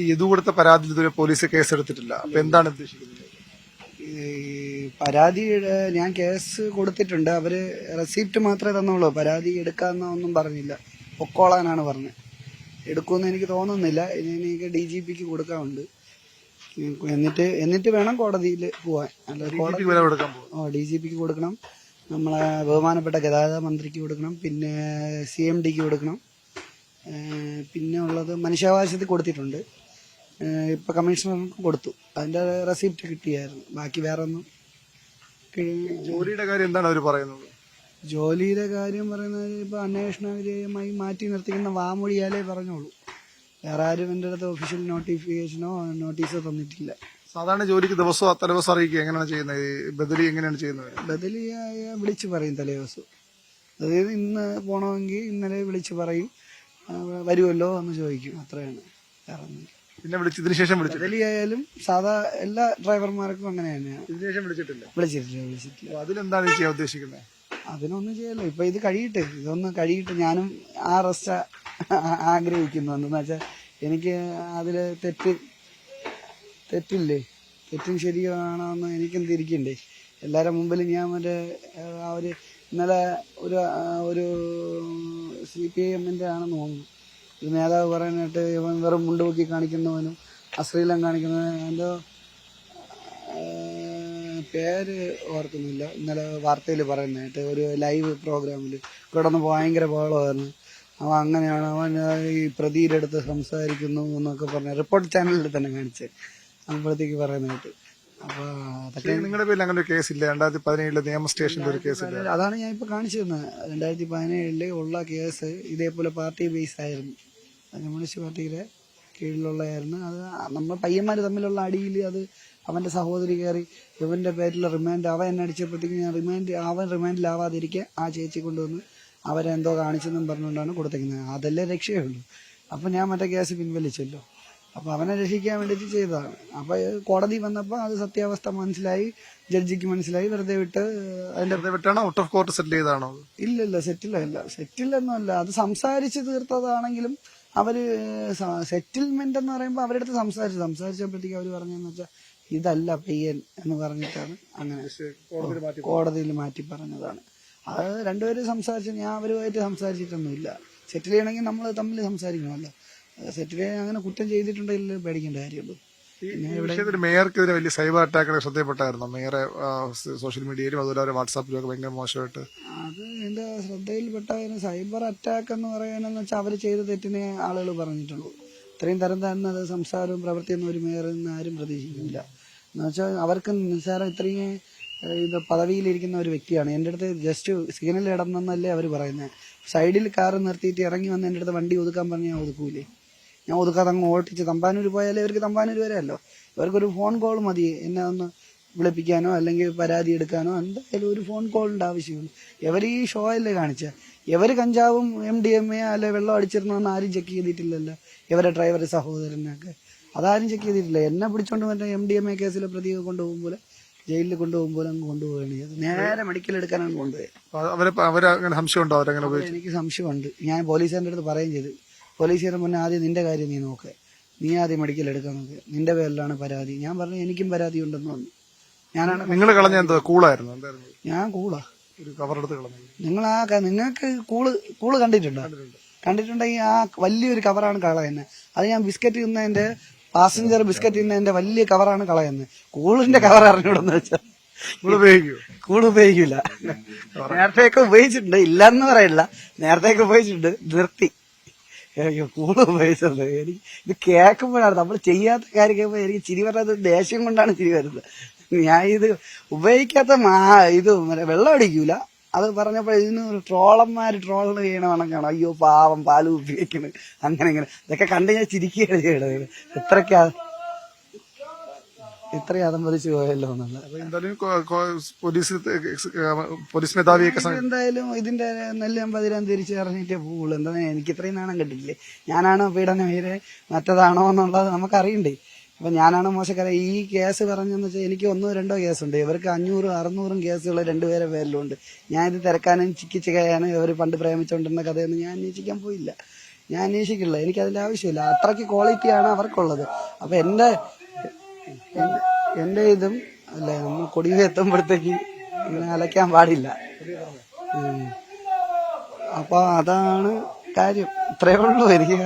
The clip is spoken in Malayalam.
ഈ ഇത് കൊടുത്ത പരാതിയിൽ ഇതുവരെ പോലീസ് കേസെടുത്തിട്ടില്ല. അപ്പൊ എന്താണ് ഉദ്ദേശിക്കുന്നത്? ഈ പരാതി ഞാൻ കേസ് കൊടുത്തിട്ടുണ്ട്. അവർ റെസിപ്റ്റ് മാത്രമേ തന്നുള്ളൂ. പരാതി എടുക്കാന്നൊന്നും പറഞ്ഞില്ല. പൊക്കോളാനാണ് പറഞ്ഞത് എടുക്കുമെന്ന് എനിക്ക് തോന്നുന്നില്ല. ഇനി എനിക്ക് ഡി ജി പിക്ക് കൊടുക്കാറുണ്ട് എന്നിട്ട് എന്നിട്ട് വേണം കോടതിയിൽ പോവാൻ. അല്ല കോടതി ഓ ഡി ജി പിക്ക് കൊടുക്കണം. നമ്മളെ ബഹുമാനപ്പെട്ട ഗതാഗത മന്ത്രിക്ക് കൊടുക്കണം. പിന്നെ സി എം ഡിക്ക് കൊടുക്കണം. പിന്നെ ഉള്ളത് മനുഷ്യാവകാശത്തിൽ കൊടുത്തിട്ടുണ്ട്. ഇപ്പൊ കമ്മീഷണർക്ക് കൊടുത്തു. അതിന്റെ റെസിപ്റ്റ് കിട്ടിയായിരുന്നു. ബാക്കി വേറെ ഒന്നും ജോലിയുടെ കാര്യം എന്താണ് അവർ പറയുന്നത്? ജോലിയുടെ കാര്യം പറയുന്നത് ഇപ്പൊ അന്വേഷണ വിധേയമായി മാറ്റി നിർത്തിക്കുന്ന വാമൊഴിയാലേ പറഞ്ഞോളൂ. വേറെ ആരും എന്റെ അടുത്ത് ഒഫീഷ്യൽ നോട്ടിഫിക്കേഷനോ നോട്ടീസോ തന്നിട്ടില്ല. സാധാരണ ജോലിക്ക് ദിവസവും ദിവസം അറിയിക്കുക. എങ്ങനെയാണ് ചെയ്യുന്നത്? ബദലി എങ്ങനെയാണ് ചെയ്യുന്നത്? ബദലിയായ വിളിച്ചു പറയും തലേദിവസം അതായത് ഇന്ന് പോണമെങ്കിൽ ഇന്നലെ വിളിച്ചു പറയും. വരുമല്ലോ എന്ന് ചോദിക്കും. അത്രയാണ്. വേറെ ഒന്നുമില്ല. പിന്നെ വിളിച്ചതിന് ശേഷം വിളിച്ചു ബദലിയായാലും സാധാ എല്ലാ ഡ്രൈവർമാർക്കും അങ്ങനെ തന്നെയാണ് ഇതിന് ശേഷം വിളിച്ചിട്ടില്ല. വിളിച്ചിട്ടില്ല വിളിച്ചിട്ടില്ല. അപ്പൊ അതിലെന്താണ് ഈ ചെയ്യാൻ ഉദ്ദേശിക്കുന്നത്? അതിനൊന്നും ചെയ്യല്ലോ. ഇപ്പൊ ഇത് കഴിയട്ടെ. ഇതൊന്നും കഴിയിട്ട് ഞാനും ആ റെസ്റ്റ ആഗ്രഹിക്കുന്നു. എന്തെന്ന് വെച്ചാൽ എനിക്ക് അതിൽ തെറ്റ് തെറ്റില്ലേ? തെറ്റും ശരിയാണോന്ന് എനിക്കും തിരിക്കണ്ടേ. എല്ലാവരുടെ മുമ്പിൽ ഞാൻ മറ്റേ ആ, ഒരു ഇന്നലെ ഒരു ഒരു സി പി ഐ എമ്മിന്റെ ആണെന്ന് തോന്നുന്നു. ഒരു നേതാവ് പറയാനായിട്ട് ഇവൻ വെറും മുണ്ടുപൊക്കി കാണിക്കുന്നവനും അശ്ലീലം കാണിക്കുന്നവനും എന്തോ പേര് ഓർക്കുന്നില്ല. ഇന്നലെ വാർത്തയിൽ പറയുന്നതായിട്ട് ഒരു ലൈവ് പ്രോഗ്രാമിൽ കിടന്ന് ഭയങ്കര ബഹളമായിരുന്നു. അവൻ അങ്ങനെയാണ് അവൻ ഈ പ്രതിയുടെ അടുത്ത് സംസാരിക്കുന്നു എന്നൊക്കെ പറഞ്ഞ റിപ്പോർട്ട് ചാനലിൽ തന്നെ കാണിച്ച്. അപ്പോഴത്തേക്ക് പറയുന്നതായിട്ട്. അപ്പൊ അതൊക്കെ നിങ്ങളുടെ പേരിൽ അങ്ങനെ ഒരു കേസ് ഇല്ല. രണ്ടായിരത്തി പതിനേഴിലെ നിയമ സ്റ്റേഷനിൽ ഒരു കേസ് അതാണ് ഞാൻ ഇപ്പൊ കാണിച്ചിരുന്നത് തന്നത്. രണ്ടായിരത്തി പതിനേഴിൽ ഉള്ള കേസ് ഇതേപോലെ പാർട്ടി ബേസ് ആയിരുന്നു. കമ്മ്യൂണിസ്റ്റ് പാർട്ടിയുടെ കീഴിലുള്ളതായിരുന്നു അത് നമ്മൾ പയ്യന്മാർ തമ്മിലുള്ള അടിയിൽ അത് അവന്റെ സഹോദരി കയറി ഇവന്റെ പേരിൽ റിമാൻഡ് അവൻ എന്നെ അടിച്ചപ്പോഴത്തേക്ക് ഞാൻ റിമാൻഡ് അവൻ റിമാൻഡിലാവാതിരിക്കെ ആ ചേച്ചി കൊണ്ടുവന്ന് അവരെന്തോ കാണിച്ചെന്നും പറഞ്ഞുകൊണ്ടാണ് കൊടുത്തേക്കുന്നത്. അതല്ലേ രക്ഷയുള്ളൂ. അപ്പം ഞാൻ മറ്റേ കേസ് പിൻവലിച്ചല്ലോ. അപ്പോൾ അവനെ രക്ഷിക്കാൻ വേണ്ടിയിട്ട് ചെയ്തതാണ്. അപ്പോൾ കോടതി വന്നപ്പോൾ അത് സത്യാവസ്ഥ മനസ്സിലായി ജഡ്ജിക്ക് മനസ്സിലായി വെറുതെ വിട്ട് അതിന്റെ വെറുതെ വിട്ടാണോ? ഔട്ട് ഓഫ് കോർട്ട് സെറ്റിൽ ചെയ്താണോ ഇല്ല ഇല്ലല്ല സെറ്റിലല്ല സെറ്റിലൊന്നുമല്ല അത് സംസാരിച്ച് തീർത്തതാണെങ്കിലും അവർ സെറ്റിൽമെന്റ് എന്ന് പറയുമ്പോൾ അവരുടെ അടുത്ത് സംസാരിച്ചു. സംസാരിച്ചപ്പോഴത്തേക്ക് അവർ പറഞ്ഞതെന്ന് വെച്ചാൽ ഇതല്ല പയ്യൻ എന്ന് പറഞ്ഞിട്ടാണ് അങ്ങനെ കോടതിയിൽ മാറ്റി പറഞ്ഞതാണ്. അത് രണ്ടുപേരും സംസാരിച്ചു ഞാൻ അവരുമായിട്ട് സംസാരിച്ചിട്ടൊന്നുമില്ല. സെറ്റിൽ ചെയ്യണമെങ്കിൽ നമ്മൾ തമ്മിൽ സംസാരിക്കണമല്ലോ. സെറ്റിൽ ചെയ്യാൻ അങ്ങനെ കുറ്റം ചെയ്തിട്ടുണ്ടെങ്കിൽ പേടിക്കേണ്ട കാര്യമുള്ളൂ. മേയർക്കെതിരെ വലിയ സൈബർ അറ്റാക്കുകൾ ശ്രദ്ധയപ്പെട്ടായിരുന്നു മേയറെ സോഷ്യൽ മീഡിയയിലും അതുപോലെ അവരെ വാട്സാപ്പിലും ഒക്കെ ഭയങ്കര മോശമായിട്ട്. അത് എന്റെ ശ്രദ്ധയിൽപ്പെട്ട സൈബർ അറ്റാക്ക് എന്ന് പറയാനെന്ന് വെച്ചാൽ അവർ ചെയ്ത തെറ്റിനെ ആളുകൾ പറഞ്ഞിട്ടുള്ളൂ. ഇത്രയും തരം താഴ്ന്നത് സംസാരവും പ്രവൃത്തിയൊന്നും ഒരു മേയറിൽ നിന്ന് ആരും പ്രതീക്ഷിക്കുന്നില്ല. എന്ന് വെച്ചാൽ അവർക്ക് നിസ്സാരം ഇത്രയും ഇത് പദവിയിലിരിക്കുന്ന ഒരു വ്യക്തിയാണ്. എന്റെ അടുത്ത് ജസ്റ്റ് സിഗ്നൽ ഇടണമെന്നല്ലേ അവർ പറയുന്നത് സൈഡിൽ കാർ നിർത്തിയിട്ട് ഇറങ്ങി വന്ന് എന്റെ അടുത്ത് വണ്ടി ഒതുക്കാൻ പറഞ്ഞാൽ ഒതുക്കൂലേ. ഞാൻ ഒതുക്കാതെ അങ്ങ് ഓട്ടിച്ച് തമ്പാനൂർ പോയാലേ ഇവർക്ക് തമ്പാനൂർ വരെയല്ലോ. ഇവർക്കൊരു ഫോൺ കോൾ മതി. എന്നെ ഒന്ന് വിളിപ്പിക്കാനോ അല്ലെങ്കിൽ പരാതി എടുക്കാനോ എന്തായാലും ഒരു ഫോൺ കോളിന്റെ ആവശ്യമുള്ളൂ ഇവർ ഈ ഷോ അല്ലേ കാണിച്ച? ഇവർ കഞ്ചാവും എം ഡി എം എ അല്ലെ വെള്ളം അടിച്ചിരുന്നോന്ന് ആരും ചെക്ക് ചെയ്തിട്ടില്ലല്ലോ. ഇവരെ ഡ്രൈവർ സഹോദരനൊക്കെ അതാരും ചെക്ക് ചെയ്തിട്ടില്ല. എന്നെ പിടിച്ചോണ്ട് മറ്റേ എം ഡി എം എ കേസിലെ പ്രതിയെ കൊണ്ടുപോകുമ്പോൾ ജയിലിൽ കൊണ്ടുപോകുമ്പോൾ അങ്ങ് കൊണ്ടുപോവുകയാണ് ചെയ്തത്. നേരെ മെഡിക്കൽ എടുക്കാനാണ് കൊണ്ടുപോയത്. എനിക്ക് സംശയമുണ്ട്. ഞാൻ പോലീസുകാരുടെ അടുത്ത് പറയുകയും ചെയ്തു. പോലീസുകാരൻ മുന്നേ ആദ്യം നിന്റെ കാര്യം നീ നോക്ക്. നീ ആദ്യം മെഡിക്കൽ എടുക്കാൻ നോക്ക്. നിന്റെ പേരിലാണ് പരാതി. ഞാൻ പറഞ്ഞു എനിക്കും പരാതി ഉണ്ടെന്ന് പറഞ്ഞു. ഞാനാണ് നിങ്ങൾ കളഞ്ഞ എന്തോ? കൂളായിരുന്നു. എന്തായിരുന്നു? ഞാൻ കൂളാ. ഒരു കവറെടുത്ത് കളഞ്ഞു നിങ്ങൾ ആ ക- നിങ്ങൾക്ക് കൂൾ കൂൾ കണ്ടിട്ടുണ്ടോ? കണ്ടിട്ടുണ്ടെങ്കിൽ ആ വലിയൊരു കവറാണ് കളയുന്നത് അത് ഞാൻ ബിസ്ക്കറ്റ് തിന്നതിന്റെ പാസഞ്ചർ ബിസ്ക്കറ്റ് തിന്നതിന്റെ വലിയ കവറാണ് കളയുന്നത് കൂളിന്റെ കവർ അറിഞ്ഞൂടെന്ന് വെച്ചാൽ നിങ്ങൾ ഉപയോഗിക്കൂ കൂൾ ഉപയോഗിക്കില്ല നേരത്തെയൊക്കെ ഉപയോഗിച്ചിട്ടുണ്ട്. ഇല്ലെന്ന് പറയില്ല. നേരത്തെയൊക്കെ ഉപയോഗിച്ചിട്ടുണ്ട്. നിർത്തി. അയ്യോ കൂൾ പൈസ എനിക്ക് ഇത് കേൾക്കുമ്പോഴാണ്. നമ്മൾ ചെയ്യാത്ത കാര്യം കേൾക്കുമ്പോൾ എനിക്ക് ചിരി വരുന്നത് ദേഷ്യം കൊണ്ടാണ് ചിരി വരുന്നത്. ഞാൻ ഇത് ഉപയോഗിക്കാത്ത മാ ഇത് വെള്ളം അടിക്കൂല. അത് പറഞ്ഞപ്പോൾ ഇതിന് ട്രോളന്മാർ ട്രോൾ ചെയ്യണ കണക്കാണ്. അയ്യോ പാവം പാൽ ഉപയോഗിക്കണ്. അങ്ങനെ ഇങ്ങനെ. ഇതൊക്കെ കണ്ട് ഞാൻ ചിരിക്കുകയാണ് ചെയ്യണത്. എത്രക്കാ ഇത്രയും അതമ്പതിച്ച് പോയല്ലോ എന്നുള്ളത് അപ്പൊ എന്തായാലും കൊ- കൊ- പോലീസ് പോലീസ് മേധാവിയൊക്കെ ഇത് എന്തായാലും ഇതിന്റെ നെല്ലും പതിരാൻ തിരിച്ച് ഇറങ്ങിയിട്ടേ പോവുള്ളൂ. എന്താ എനിക്ക് ഇത്രയും നാണം കിട്ടില്ലേ ഞാനാണോ പീഡന വീര് മറ്റതാണോ എന്നുള്ളത് നമുക്കറിയണ്ടേ. അപ്പൊ ഞാനാണോ മോശക്കാരൻ ഈ കേസ് പറഞ്ഞെന്ന് വെച്ചാൽ എനിക്ക് ഒന്നോ രണ്ടോ കേസുണ്ട്. ഇവർക്ക് അഞ്ഞൂറും അറുന്നൂറും കേസുകൾ രണ്ടുപേരെ പേരിലുണ്ട്. ഞാൻ ഇത് തിരക്കാനും ചിക്കിച്ച് ചികയാനും ഇവർ പണ്ട് പ്രേമിച്ചുകൊണ്ടിരുന്ന കഥയൊന്നും ഞാൻ അന്വേഷിക്കാൻ പോയില്ല. ഞാൻ അന്വേഷിക്കില്ല. എനിക്ക് അതിൽ ആവശ്യമില്ല. അത്രയ്ക്ക് ക്വാളിറ്റിയാണ് അവർക്കുള്ളത്. അപ്പൊ എന്റെ എന്റെ- ഇതും അല്ല നമ്മൾ കൊടിയിൽ എത്തുമ്പോഴത്തേക്ക് ഇങ്ങനെ അലക്കാൻ പാടില്ല. ഉം. അപ്പൊ അതാണ് കാര്യം. ഇത്രയേ ഉള്ളൂ എനിക്ക്.